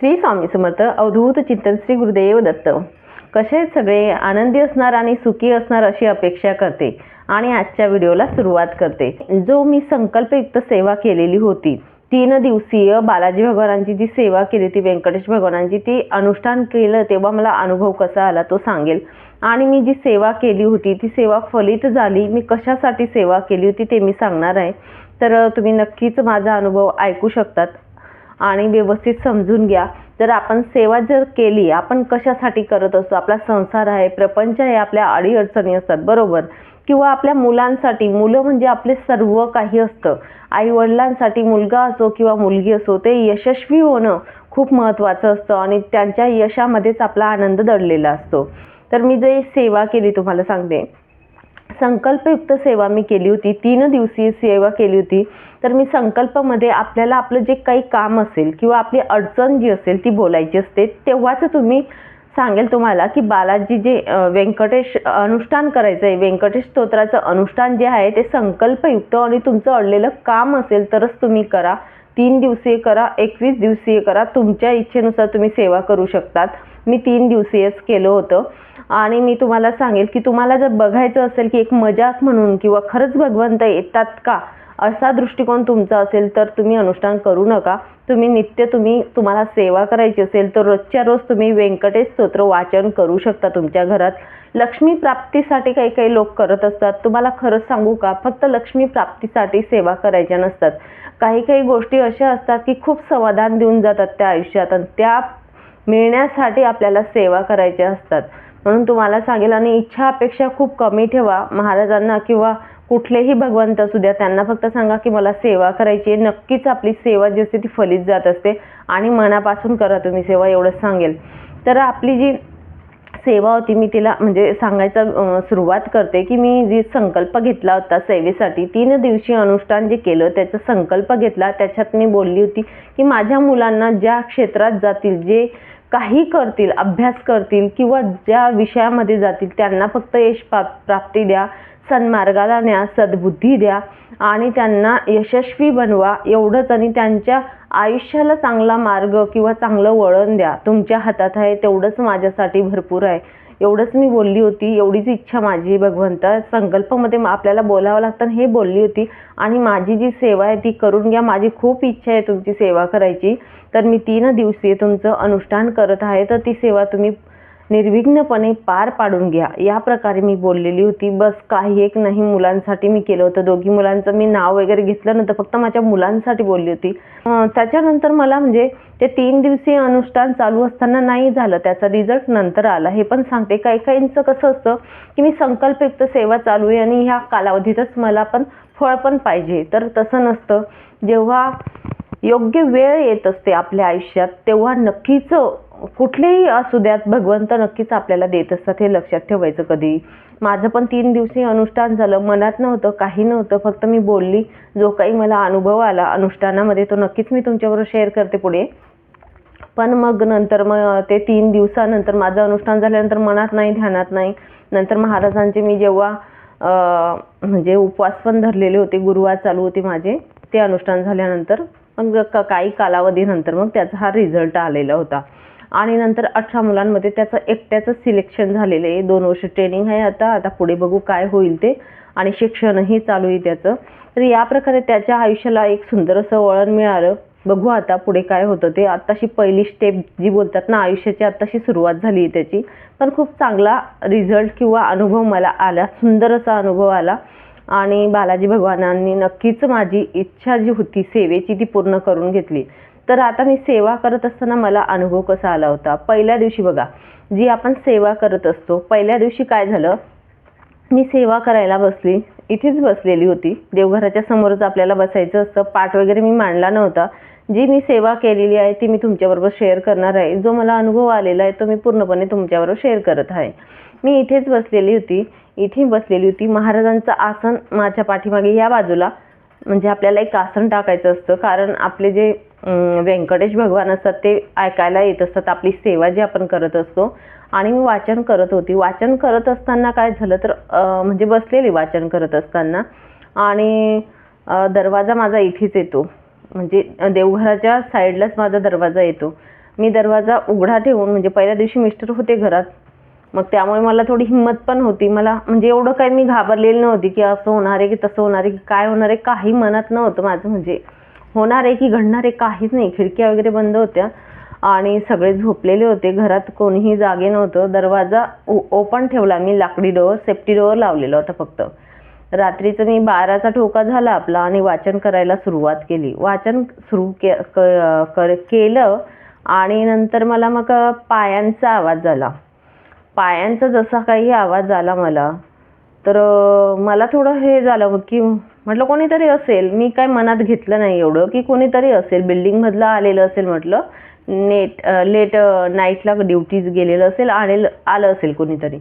श्री स्वामी समर्थ अवधूत चिंतन श्री गुरुदेव दत्त. कसे सगळे? आनंदी असणार आणि सुखी असणार अशी अपेक्षा करते आणि आजच्या व्हिडिओला सुरुवात करते. जो मी संकल्पयुक्त सेवा केलेली होती तीन दिवसीय बालाजी भगवानांची जी सेवा केली ती व्यंकटेश भगवानांची ती अनुष्ठान केलं तेव्हा मला अनुभव कसा आला तो सांगेल. आणि मी जी सेवा केली होती ती सेवा फलित झाली. मी कशासाठी सेवा केली होती ते मी सांगणार आहे. तर तुम्ही नक्कीच माझा अनुभव ऐकू शकतात. आणि व्यवस्थित समजून घ्या. जर आपण सेवा जर केली आपण कशासाठी करत असतो आपला संसार आहे प्रपंच आहे आपल्या अडीअडचणी असतात बरोबर? किंवा आपल्या मुलांसाठी मुलं म्हणजे आपले सर्व काही असतं. आई वडिलांसाठी मुलगा असो किंवा मुलगी असो ते यशस्वी होणं खूप महत्त्वाचं असतं आणि त्यांच्या यशामध्येच आपला आनंद दडलेला असतो. तर मी जे सेवा केली तुम्हाला सांगते. संकल्पयुक्त सेवा मी केली होती तीन दिवसीय सेवा केली होती तर मी संकल्पामध्ये आपल्याला आपलं जे काही काम असेल किंवा आपली अडचण जी असेल ती बोलायची असते तेव्हाच तुम्ही सांगेल तुम्हाला की बालाजी जे व्यंकटेश अनुष्ठान करायचं आहे व्यंकटेश स्तोत्राचं अनुष्ठान जे आहे ते संकल्पयुक्त आणि तुमचं अडलेलं काम असेल तरच तुम्ही करा. तीन दिवसीय करा एकवीस दिवसीय करा तुमच्या इच्छेनुसार तुम्ही सेवा करू शकतात. मी तीन दिवसीयच केलं होतं. आणि मी तुम्हाला सांगेल की तुम्हाला जर बघायचं असेल की एक मजाक म्हणून किंवा खरंच भगवंत येतात का असा दृष्टिकोन तुमचा असेल तर तुम्ही अनुष्ठान करू नका. तुम्ही नित्य तुम्ही तुम्हाला सेवा करायची असेल तर रोजच्या रोज तुम्ही व्यंकटेश स्तोत्र वाचन करू शकता तुमच्या घरात. लक्ष्मी प्राप्तीसाठी काही काही लोक करत असतात. तुम्हाला खरंच सांगू का फक्त लक्ष्मी प्राप्तीसाठी सेवा करायच्या नसतात. काही काही गोष्टी अशा असतात की खूप समाधान देऊन जातात त्या आयुष्यात आणि त्या मिळण्यासाठी आपल्याला सेवा करायच्या असतात. म्हणून तुम्हाला सांगेल आणि इच्छा अपेक्षा खूप कमी ठेवा महाराजांना किंवा कुठलेही भगवंत असू द्या त्यांना फक्त सांगा की मला सेवा करायची आहे. नक्कीच आपली सेवा जी असते ती फलित जात असते आणि मनापासून करा तुम्ही सेवा एवढंच सांगेल. तर आपली जी सेवा होती मी तिला म्हणजे सांगायचं सुरुवात करते की मी जी संकल्प घेतला होता सेवेसाठी तीन दिवशी अनुष्ठान जे केलं त्याचा संकल्प घेतला. त्याच्यात मी बोलली होती की माझ्या मुलांना ज्या क्षेत्रात जातील जे काही करतील अभ्यास करतील किंवा ज्या विषयामध्ये जातील त्यांना फक्त यश प्राप्ती द्या सन्मार्गाला न्या सद्बुद्धी द्या आणि त्यांना यशस्वी बनवा एवढंच आणि त्यांच्या आयुष्याला चांगला मार्ग किंवा चांगलं वळण द्या. तुमच्या हातात आहे तेवढंच माझ्यासाठी भरपूर आहे. एवढंच मी बोलली होती एवढीच इच्छा माझी भगवंता. संकल्पामध्ये आपल्याला बोलावं लागतं हे बोलली होती. आणि माझी जी सेवा आहे ती करून घ्या. माझी खूप इच्छा आहे तुमची सेवा करायची. तर मी तीन दिवसीय तुमचं अनुष्ठान करत आहे. तर ती सेवा तुम्ही निर्विघ्नपणे पार पाडून घ्या. या प्रकारे मी बोललेली होती. बस काही एक नाही मुलांसाठी मी केलं होतं. दोघी मुलांचं मी नाव वगैरे घेतलं नव्हतं. फक्त माझ्या मुलांसाठी बोलली होती. त्याच्यानंतर मला म्हणजे ते तीन दिवसीय अनुष्ठान चालू असताना नाही झालं. त्याचा रिझल्ट नंतर आला. हे पण सांगते. काही काहींचं कसं असतं की मी संकल्पयुक्त सेवा चालू आहे आणि ह्या कालावधीतच मला पण फळ पण पाहिजे. तर तसं नसतं. जेव्हा योग्य वेळ येत असते आपल्या आयुष्यात तेव्हा नक्कीच कुठलेही असू द्यात भगवंत नक्कीच आपल्याला देत असतात हे लक्षात ठेवायचं कधी. माझं पण तीन दिवसी अनुष्ठान झालं. मनात नव्हतं काही नव्हतं. फक्त मी बोलली जो काही मला अनुभव आला अनुष्ठानामध्ये तो नक्कीच मी तुमच्याबरोबर शेअर करते पुढे. पण मग नंतर मग ते तीन दिवसानंतर माझं अनुष्ठान झाल्यानंतर मनात नाही ध्यानात नाही. नंतर महाराजांचे मी जेव्हा म्हणजे उपवास पण धरलेले होते गुरुवार चालू होते माझे ते अनुष्ठान झाल्यानंतर मग काही कालावधीनंतर मग त्याचा हा रिझल्ट आलेला होता. आणि नंतर अठरा मुलांमध्ये त्याचं एकट्याचं सिलेक्शन झालेलं आहे. दोन वर्ष ट्रेनिंग आहे आता. आता पुढे बघू काय होईल ते. आणि शिक्षणही चालू आहे त्याचं. तर या प्रकारे त्याच्या आयुष्याला एक सुंदर असं वळण मिळालं. बघू आता पुढे काय होतं ते. आत्ताशी पहिली स्टेप जी बोलतात ना आयुष्याची आत्ताशी सुरुवात झाली आहे त्याची. पण खूप चांगला रिझल्ट किंवा अनुभव मला आला. सुंदर असा अनुभव आला. आणि बालाजी भगवानांनी नक्कीच माझी इच्छा जी होती सेवेची ती पूर्ण करून घेतली. तर आता मी सेवा करत असताना मला अनुभव कसा आला होता? पहिल्या दिवशी बघा जी आपण सेवा करत असतो पहिल्या दिवशी काय झालं? मी सेवा करायला बसली इथेच बसलेली होती. देवघराच्या समोरच आपल्याला बसायचं असतं. पाठ वगैरे मी मांडला नव्हता. जी मी सेवा केलेली आहे ती मी तुमच्याबरोबर शेअर करणार आहे. जो मला अनुभव आलेला आहे तो मी पूर्णपणे तुमच्याबरोबर शेअर करत आहे. मी इथेच बसलेली होती. इथे बसलेली होती. महाराजांचं आसन माझ्या पाठीमागे या बाजूला म्हणजे आपल्याला एक आसन टाकायचं असतं. कारण आपले जे व्यंकटेश भगवान असतात ते ऐकायला येत असतात. आपली सेवा जी आपण करत असतो. आणि मी वाचन करत होती. वाचन करत असताना काय झालं तर म्हणजे बसलेली वाचन करत असताना. आणि दरवाजा माझा इथेच येतो. म्हणजे देवघराच्या साईडलाच माझा दरवाजा येतो. मी दरवाजा उघडा ठेवून म्हणजे पहिल्या दिवशी मिस्टर होते घरात. मग त्यामुळे मला थोडी हिंमत पण होती. मला म्हणजे एवढं काही मी घाबरलेली नव्हती की असं होणार आहे की तसं होणार आहे की काय होणार आहे. काही मनात नव्हतं माझं. म्हणजे होणार आहे की घडणार आहे काहीच नाही. खिडक्या वगैरे बंद होत्या आणि सगळे झोपलेले होते. घरात कोणीही जागे नव्हतं. दरवाजा ओपन ठेवला मी. लाकडी डोअर सेफ्टी डोअर लावलेला होता फक्त. रात्रीचं मी बाराचा ठोका झाला आपला आणि वाचन करायला सुरुवात केली. वाचन सुरू के क- कर केलं आणि नंतर मला मग पायांचा आवाज झाला पायांचा जसा काही आवाज आला मला तर मला थोडं हे झालं की म्हटलं कोणीतरी असेल. मी काय मनात घेतलं नाही एवढं की कोणीतरी असेल. बिल्डिंगमधलं आलेलं असेल म्हटलं. नेट लेट नाईटला ड्युटीज गेलेलं असेल आलेलं आलं असेल कोणीतरी.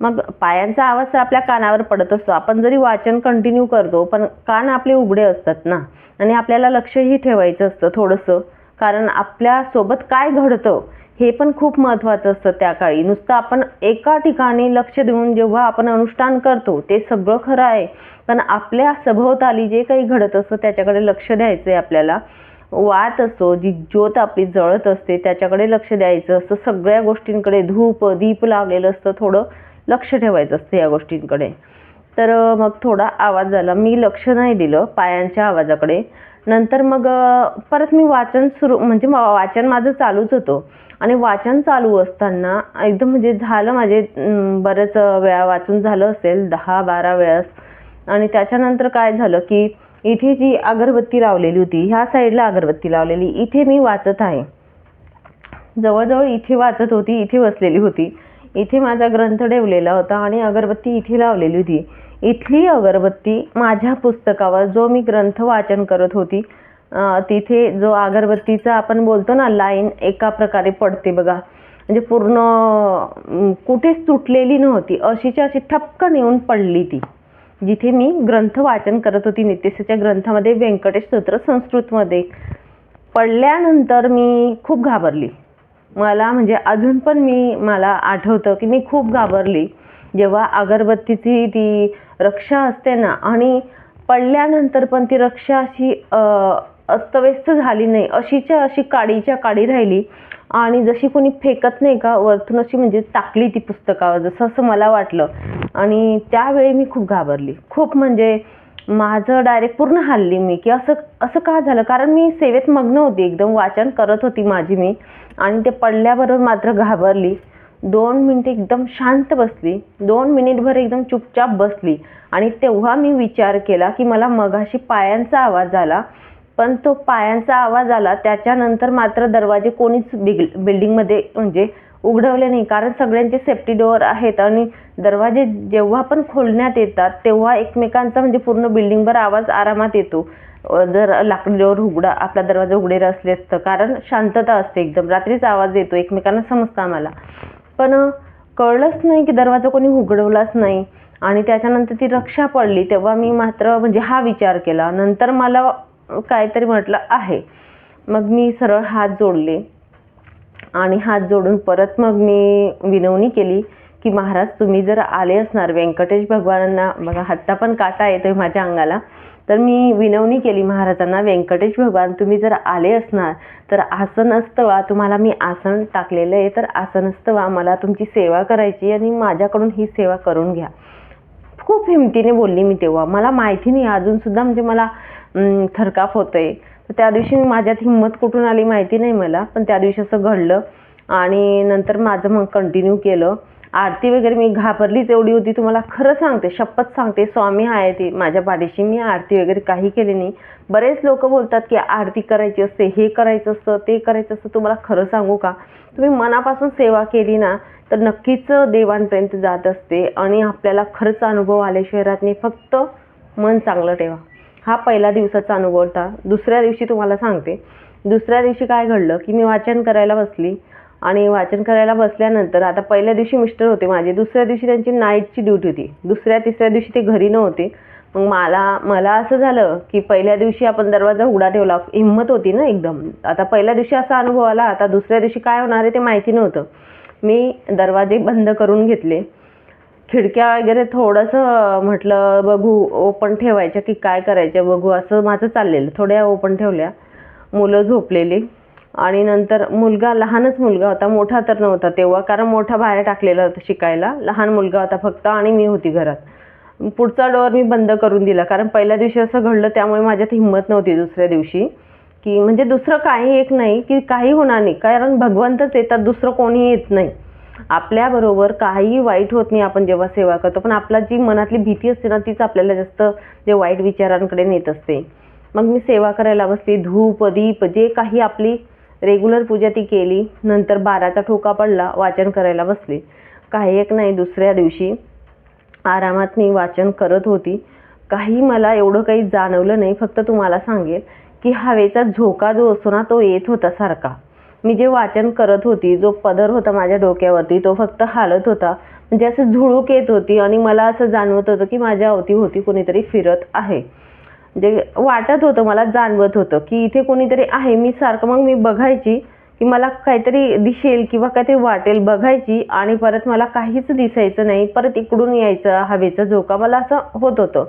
मग पायांचा आवाज तर आपल्या कानावर पडत असतो. आपण जरी वाचन कंटिन्यू करतो पण कान आपले उघडे असतात ना. आणि आपल्याला लक्षही ठेवायचं असतं थोडंसं. कारण आपल्यासोबत काय घडतं हे पण खूप महत्त्वाचं असतं त्या काळी. नुसतं आपण एका ठिकाणी लक्ष देऊन जेव्हा आपण अनुष्ठान करतो ते सगळं खरं आहे. पण आपल्या सभोवताली जे काही घडत असतं त्याच्याकडे लक्ष द्यायचं आहे आपल्याला. वात असतो जी ज्योत आपली जळत असते त्याच्याकडे लक्ष द्यायचं असतं. सगळ्या गोष्टींकडे धूप दीप लावलेलं असतं. थोडं लक्ष ठेवायचं असतं या गोष्टींकडे. तर मग थोडा आवाज झाला. मी लक्ष नाही दिलं पायांच्या आवाजाकडे. नंतर मग परत मी वाचन सुरू म्हणजे वाचन माझं चालूच होतं. आणि वाचन चालू असताना एकदम म्हणजे झालं माझे बरेच वेळा वाचून झालं असेल दहा बारा वेळास. आणि त्याच्यानंतर काय झालं की इथे जी अगरबत्ती लावलेली होती ह्या साईडला अगरबत्ती लावलेली इथे मी वाचत आहे. जवळजवळ इथे वाचत होती इथे बसलेली होती. इथे माझा ग्रंथ ठेवलेला होता आणि अगरबत्ती इथे लावलेली होती. इथली अगरबत्ती माझ्या पुस्तकावर जो मी ग्रंथ वाचन करत होती तिथे जो अगरबत्तीचा आपण बोलतो ना लाईन एका प्रकारे पडते बघा. म्हणजे पूर्ण कुठेच तुटलेली नव्हती. अशीच्या अशी ठपकन येऊन पडली ती. जिथे मी ग्रंथ वाचन करत होती नितेशाच्या ग्रंथामध्ये व्यंकटेश स्तोत्र संस्कृतमध्ये. पडल्यानंतर मी खूप घाबरली. मला म्हणजे अजून पण मी मला आठवतं की मी खूप घाबरली. जेव्हा अगरबत्तीची ती रक्षा असते ना आणि पडल्यानंतर पण ती रक्षा अशी अस्तव्यस्त झाली नाही. अशीच्या अशी काडीच्या काडी राहिली. आणि जशी कोणी फेकत नाही का वरतून अशी म्हणजे टाकली ती पुस्तकावर जसं असं मला वाटलं. आणि त्यावेळी मी खूप घाबरली. खूप म्हणजे माझं डायरेक्ट पूर्ण हल्ली मी. की असं असं का झालं? कारण मी सेवेत मग्न होती. एकदम वाचन करत होती माझी मी. आणि ते पडल्याबरोबर मात्र घाबरली. दोन मिनिटं एकदम शांत बसली. दोन मिनिटभर एकदम चुपचाप बसली. आणि तेव्हा मी विचार केला की मला मगाशी पायांचा आवाज आला. पण तो पायांचा आवाज आला त्याच्यानंतर मात्र दरवाजे कोणीच बिग बिल्डिंगमध्ये म्हणजे उघडवले नाही. कारण सगळ्यांचे सेफ्टी डोअर आहेत आणि दरवाजे जेव्हा पण खोलण्यात येतात तेव्हा एकमेकांचा म्हणजे पूर्ण बिल्डिंगभर आवाज आरामात येतो. जर लाकडी डोअर उघडा आपला दरवाजा उघडेल असले असतं. कारण शांतता असते एकदम. रात्रीच आवाज येतो एकमेकांना समजतं आम्हाला. पण कळलंच नाही की दरवाजा कोणी उघडवलाच नाही. आणि त्याच्यानंतर ती रक्षा पडली. तेव्हा मी मात्र म्हणजे हा विचार केला. नंतर मला काहीतरी म्हटलं आहे. मग मी सरळ हात जोडले. आणि हात जोडून परत मग मी विनवणी केली की महाराज तुम्ही जर आले असणार व्यंकटेश भगवानांना बघा हत्ता पण काटा येतोय माझ्या अंगाला. तर मी विनवणी केली महाराजांना व्यंकटेश भगवान तुम्ही जर आले असणार तर आसन असतं वा तुम्हाला मी आसन टाकलेलं आहे तर आसन असतं वा मला तुमची सेवा करायची आणि माझ्याकडून ही सेवा करून घ्या. खूप हिमतीने बोलली मी तेव्हा. मला माहिती नाही अजूनसुद्धा म्हणजे मला थरकाप होतोय. तर त्या दिवशी मी माझ्यात हिंमत कुठून आली माहिती नाही मला पण त्या दिवशी असं घडलं. आणि नंतर माझं मग कंटिन्यू केलं. आरती वगैरे मी घाबरलीच एवढी होती. तुम्हाला खरं सांगते शपथ सांगते स्वामी आहे ती. माझ्या पाठीशी मी आरती वगैरे काही केली नाही. बरेच लोक बोलतात की आरती करायची असते हे करायचं असतं ते करायचं असतं. तुम्हाला खरं सांगू का? तुम्ही मनापासून सेवा केली ना तर नक्कीच देवांपर्यंत जात असते. आणि आपल्याला खरंच अनुभव आल्याशिवाय राहत नाही. फक्त मन चांगलं ठेवा. हा पहिला दिवसाचा अनुभव होता. दुसऱ्या दिवशी तुम्हाला सांगते. दुसऱ्या दिवशी काय घडलं की मी वाचन करायला बसली आणि वाचन करायला बसल्यानंतर आता पहिल्या दिवशी मिस्टर होते माझे. दुसऱ्या दिवशी त्यांची नाईटची ड्युटी होती. दुसऱ्या तिसऱ्या दिवशी ते घरी नव्हते. मग मला मला असं झालं की पहिल्या दिवशी आपण दरवाजा उघडा ठेवला. हिंमत होती ना एकदम. आता पहिल्या दिवशी असा अनुभव आला. आता दुसऱ्या दिवशी काय होणार आहे ते माहिती नव्हतं. मी दरवाजे बंद करून घेतले. खिडक्या वगैरे थोडंसं म्हटलं बघू ओपन ठेवायच्या की काय करायच्या बघू असं माझं चाललेलं. थोड्या ओपन ठेवल्या. मुलं झोपलेली. आणि नंतर मुलगा लहानच मुलगा होता मोठा तर नव्हता तेव्हा कारण मोठा बाहेर टाकलेला होता शिकायला. लहान मुलगा होता फक्त आणि मी होती घरात. पुढचा डोअर मी बंद करून दिला कारण पहिल्या दिवशी असं घडलं त्यामुळे माझ्यात हिंमत नव्हती दुसऱ्या दिवशी. की म्हणजे दुसरं काही एक नाही की काही होणार नाही. कारण भगवंतच येतात दुसरं कोणी येत नाही. आपल्याबरोबर काही वाईट होत नाही आपण जेव्हा सेवा करतो पण आपला जी मनातली भीती असते ना तीच आपल्याला जास्त जे वाईट विचारांकडे नेत असते. मग मी सेवा करायला बसली धूप दीप जे काही आपली रेग्युलर पूजा ती केली नंतर बाराचा ठोका पडला वाचन करायला बसले. काही एक नाही दुसऱ्या दिवशी आरामात मी वाचन करत होती. काही मला एवढं काही जाणवलं नाही फक्त तुम्हाला सांगेल की हवेचा झोका जो असतो ना तो येत होता सारखा. मी जे वाचन करत होती जो पदर होता माझ्या डोक्यावरती तो फक्त हालत होता. म्हणजे असं झुळूक येत होती आणि मला असं जाणवत होतं की माझ्या अवतीभोवती कोणीतरी फिरत आहे. जे वाटत होतं मला जाणवत होतं की इथे कोणीतरी आहे. मी सारखं मग मी बघायची की मला काहीतरी दिसेल किंवा काहीतरी वाटेल बघायची आणि परत मला काहीच दिसायचं नाही. परत इकडून यायचं हवेचा झोका मला असं होत होतं.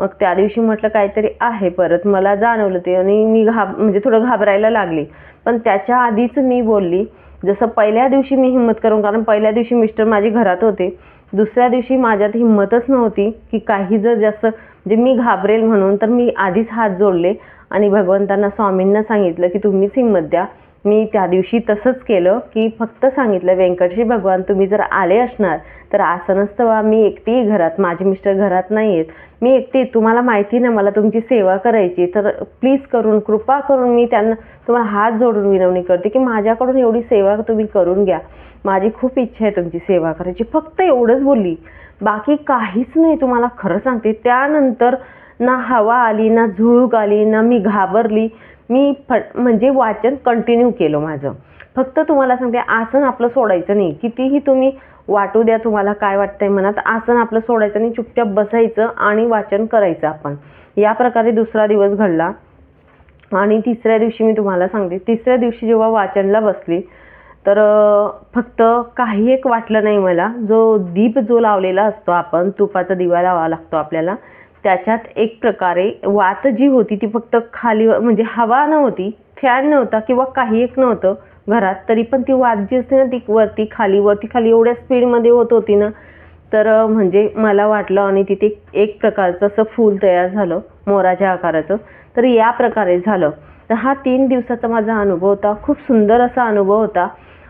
मग त्या दिवशी म्हटलं काहीतरी आहे परत मला जाणवलं ते आणि मी घाब म्हणजे थोडं घाबरायला लागली. पण त्याच्या आधीच मी बोलली जसं पहिल्या दिवशी मी हिंमत करून कारण पहिल्या दिवशी मिस्टर माझे घरात होते दुसऱ्या दिवशी माझ्यात हिंमतच नव्हती की काही जर जास्त म्हणजे मी घाबरेल म्हणून तर मी आधीच हात जोडले आणि भगवंतांना स्वामींना सांगितलं की तुम्हीच हिंमत द्या. मी त्या दिवशी तसंच केलं की फक्त सांगितलं व्यंकटशी भगवान तुम्ही जर आले असणार तर असं नसतं बा मी एकटी घरात माझे मिस्टर घरात नाही आहेत मी एकटी तुम्हाला माहिती ना मला तुमची सेवा करायची तर प्लीज करून कृपा करून मी त्यांना तुम्हाला हात जोडून विनवणी करते की माझ्याकडून एवढी सेवा तुम्ही करून घ्या. माझी खूप इच्छा आहे तुमची सेवा करायची. फक्त एवढंच बोलली. बाकी काहीच नाही तुम्हाला खरं सांगते. त्यानंतर ना हवा आली ना झुळूक आली ना मी घाबरली. मी फ म्हणजे वाचन कंटिन्यू केलं माझं. फक्त तुम्हाला सांगते आसन आपलं सोडायचं नाही. कितीही तुम्ही वाटू द्या तुम्हाला काय वाटतंय मनात आसन आपलं सोडायचं नाही चुपचाप बसायचं आणि वाचन करायचं आपण. या प्रकारे दुसरा दिवस घडला. आणि तिसऱ्या दिवशी मी तुम्हाला सांगते तिसऱ्या दिवशी जेव्हा वाचनला बसली तर फक्त काही एक वाटलं नाही मला. जो दीप जो लावलेला असतो आपण तुपाचा दिवा लावावा लागतो आपल्याला. त्याच्यात एक प्रकारे वात जी होती ती फक्त खाली म्हणजे हवा नव्हती फॅन नव्हता किंवा काही एक नव्हतं घरात तरी पण ती वात जी असते ना ती वरती खाली वरती खाली एवढ्या स्पीडमध्ये होत होती ना तर म्हणजे मला वाटलं आणि तिथे एक प्रकारचं असं फूल तयार झालं मोराच्या आकाराचं. तर या प्रकारे झालं. तर हा तीन दिवसाचा माझा अनुभव होता. खूप सुंदर असा अनुभव होता.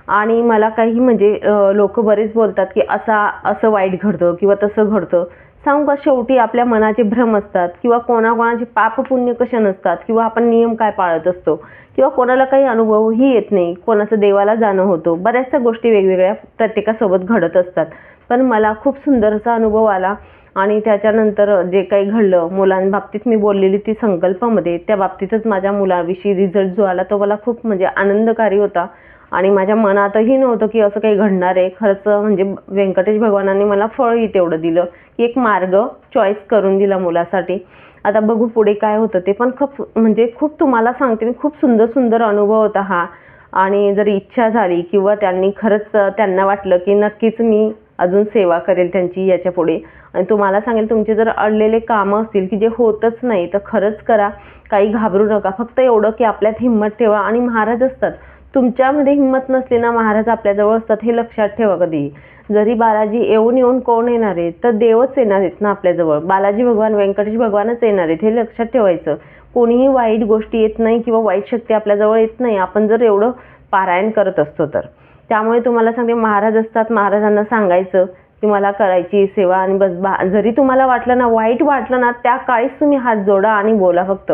आणि मला काही म्हणजे लोक बरेच बोलतात की असा असं वाईट घडतं किंवा तसं घडतं. सांगू का शेवटी आपल्या मनाचे भ्रम असतात किंवा कोणाकोणाचे पाप पुण्य कशा नसतात किंवा आपण नियम काय पाळत असतो किंवा कोणाला काही अनुभवही येत नाही कोणाचं देवाला जाणं होतो. बऱ्याचशा गोष्टी वेगवेगळ्या प्रत्येकासोबत घडत असतात. पण मला खूप सुंदर असा अनुभव आला आणि त्याच्यानंतर जे काही घडलं मुलांबाबतीत मी बोललेली ती संकल्पामध्ये त्या बाबतीतच माझ्या मुलाविषयी रिझल्ट जो आला तो मला खूप म्हणजे आनंदकारी होता. आणि माझ्या मनातही नव्हतं की असं काही घडणार आहे. खरंच म्हणजे व्यंकटेश भगवानांनी मला फळही तेवढं दिलं. की एक मार्ग चॉईस करून दिला मुलासाठी. आता बघू पुढे काय होतं ते. पण खूप म्हणजे खूप तुम्हाला सांगते मी खूप सुंदर सुंदर अनुभव होता हा. आणि जर इच्छा झाली किंवा त्यांनी खरंच त्यांना वाटलं की नक्कीच मी अजून सेवा करेल त्यांची याच्यापुढे. आणि तुम्हाला सांगेल तुमचे जर अडलेले कामं असतील की जे होतच नाही तर खरंच करा. काही घाबरू नका. फक्त एवढं की आपल्यात हिंमत ठेवा. आणि महाराज असतात. तुमच्यामध्ये हिंमत नसली ना महाराज आपल्याजवळ असतात हे लक्षात ठेवा कधी. जरी बालाजी येऊन येऊन कोण येणार आहेत तर देवच येणार आहेत ना आपल्याजवळ. बालाजी भगवान व्यंकटेश भगवानच येणार आहेत हे लक्षात ठेवायचं. कोणीही वाईट गोष्टी येत नाही किंवा वाईट शक्ती आपल्याजवळ येत नाही. आपण जर एवढं पारायण करत असतो तर. त्यामुळे तुम्हाला सांगते महाराज असतात महाराजांना सांगायचं की मला करायची सेवा आणि बस बा जरी तुम्हाला वाटलं ना वाईट वाटलं ना त्या काळीच तुम्ही हात जोडा आणि बोला फक्त.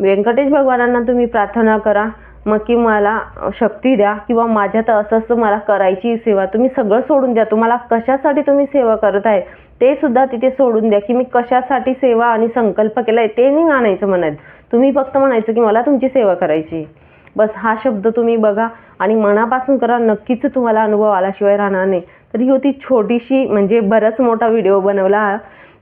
व्यंकटेश भगवानांना तुम्ही प्रार्थना करा. मग की मला शक्ती द्या किंवा माझ्यात असं असं मला करायची सेवा तुम्ही सगळं सोडून द्या. तुम्हाला कशासाठी तुम्ही सेवा करत आहे ते सुद्धा तिथे सोडून द्या की मी कशासाठी सेवा आणि संकल्प केला आहे ते नाही आणायचं म्हणत. तुम्ही फक्त म्हणायचं की मला तुमची सेवा करायची. बस हा शब्द तुम्ही बघा आणि मनापासून करा नक्कीच तुम्हाला अनुभव आल्याशिवाय राहणार नाही. तर ही होती छोटीशी म्हणजे बराच मोठा व्हिडिओ बनवला.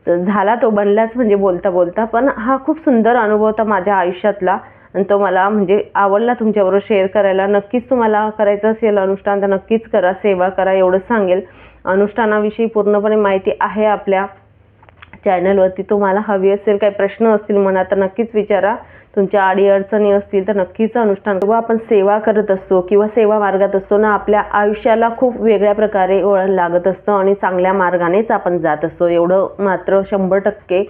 झाला तो बनलाच म्हणजे बोलता बोलता पण हा खूप सुंदर अनुभव होता माझ्या आयुष्यातला. आणि तो मला म्हणजे आवडला तुमच्याबरोबर शेअर करायला. नक्कीच तुम्हाला करायचं असेल अनुष्ठान तर नक्कीच करा सेवा करा एवढंच सांगेल. अनुष्ठानाविषयी पूर्णपणे माहिती आहे आपल्या चॅनलवरती तुम्हाला हवी असेल काही प्रश्न असतील मनात तर नक्कीच विचारा. तुमच्या अडीअडचणी असतील तर नक्कीच अनुष्ठान किंवा आपण सेवा करत असतो किंवा सेवा मार्गात असतो ना आपल्या आयुष्याला खूप वेगळ्या प्रकारे वळण लागत असतं आणि चांगल्या मार्गानेच आपण जात असतो. एवढं मात्र शंभर टक्के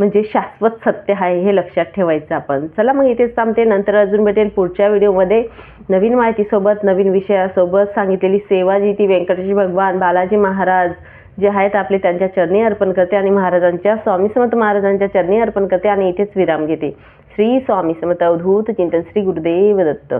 म्हणजे शाश्वत सत्य आहे हे लक्षात ठेवायचं आपण. चला मग इथेच थांबते. नंतर अजून भेटेल पुढच्या व्हिडिओमध्ये. नवीन माहितीसोबत नवीन विषयासोबत सांगितलेली सेवा जी ती व्यंकटेश भगवान बालाजी महाराज जे आहेत आपले त्यांच्या चरणी अर्पण करते आणि महाराजांच्या स्वामी समर्थ महाराजांच्या चरणी अर्पण करते आणि इथेच विराम घेते. श्री स्वामी समर्थ अवधूत चिंतन श्री गुरुदेव दत्त.